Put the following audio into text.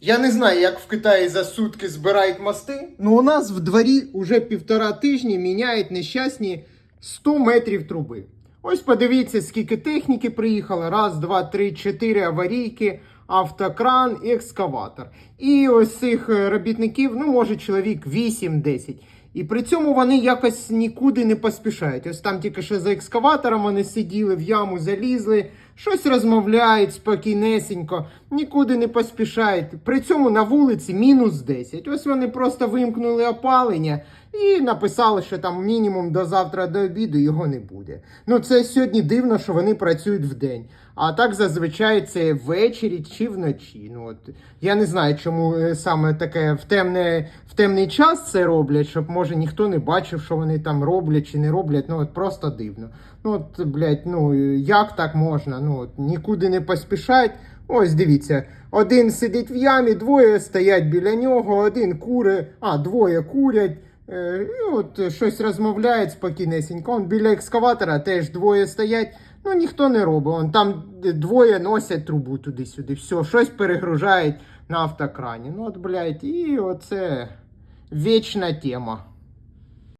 Я не знаю, як в Китаї за сутки збирають мости, але у нас в дворі уже півтора тижні міняють нещасні 100 метрів труби. Ось подивіться, скільки техніки приїхало. Раз, два, три, чотири аварійки, автокран і екскаватор. І ось цих е, робітників, ну, може, чоловік 8-10. І при цьому вони якось нікуди не поспішають. Ось там тільки що за екскаватором вони сиділи, в яму залізли, щось розмовляють спокійнесенько, нікуди не поспішають. При цьому на вулиці мінус 10. Ось вони просто вимкнули опалення і написали, що там мінімум до завтра до обіду його не буде. Ну це сьогодні дивно, що вони працюють вдень. А так зазвичай це ввечері чи вночі. Ну от я не знаю, чому е, саме таке в темне в темний час це роблять, щоб може ніхто не бачив, що вони там роблять чи не роблять. Ну от просто дивно. Ну от, блядь, ну як так можна? Ну от нікуди не поспішають. Ось дивіться, один сидить в ямі, двоє стоять біля нього, один куре, а двоє курять. Е, і от щось розмовляють спокійнесенько. Он біля екскаватора теж двоє стоять. Ну ніхто не робить. Он там двоє носять трубу туди-сюди. Все, щось перегружають на автокрані. Ну от, блядь, і оце вічна тема.